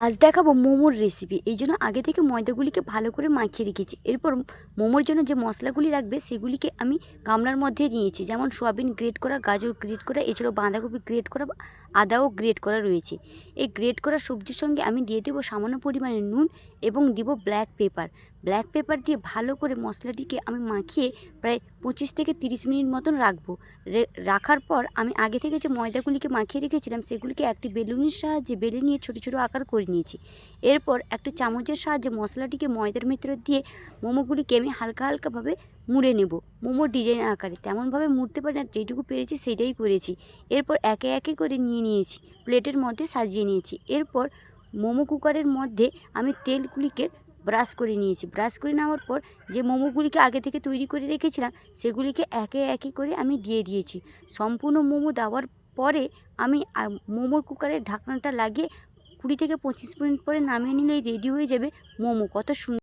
আজ দেখাবো মোমোর রেসিপি এই জন্য আগে থেকে ময়দাগুলিকে ভালো করে মাখিয়ে রেখেছি। এরপর মোমোর জন্য যে মশলাগুলি রাখবে সেগুলিকে আমি গামলার মধ্যে নিয়েছি। যেমন সোয়াবিন গ্রেট করা, গাজর গ্রেট করা, এছাড়াও বাঁধাকপি গ্রেট করা আদাও গ্রেট করা রয়েছে। এই গ্রেট করা সবজির সঙ্গে আমি দিয়ে দেবো সামান্য পরিমাণে নুন এবং দিব ব্ল্যাক পেপার ব্ল্যাক পেপার দিয়ে ভালো করে মশলাটিকে আমি মাখিয়ে প্রায় পঁচিশ থেকে তিরিশ মিনিট মতন রাখব। রাখার পর আমি আগে থেকে যে ময়দাগুলিকে মাখিয়ে রেখেছিলাম, সেগুলিকে একটি বেলুনের সাহায্যে বেলে নিয়ে ছোটো ছোটো আকার করে নিয়েছি। এরপর একটা চামচের সাহায্যে মশলাটিকে ময়দার ভিতরে দিয়ে মোমোগুলিকে আমি হালকা হালকাভাবে মুড়ে নেব। মোমো ডিজাইন আকারে তেমনভাবে মুড়তে পারি না, যেটুকু পেরেছি সেটাই করেছি। এরপর একে একে করে নিয়ে নিয়েছি, প্লেটের মধ্যে সাজিয়ে নিয়েছি। এরপর মোমো কুকারের মধ্যে আমি তেলগুলিকে ব্রাশ করে নিয়েছি। ব্রাশ করে নেওয়ার পর যে মোমোগুলিকে আগে থেকে তৈরি করে রেখেছিলাম, সেগুলিকে একে একে করে আমি দিয়ে দিয়েছি। সম্পূর্ণ মোমো দেওয়ার পরে আমি মোমোর কুকারের ঢাকনাটা লাগিয়ে কুড়ি থেকে পঁচিশ মিনিট পরে নামিয়ে নিলেই রেডি হয়ে যাবে মোমো। কত সুন্দর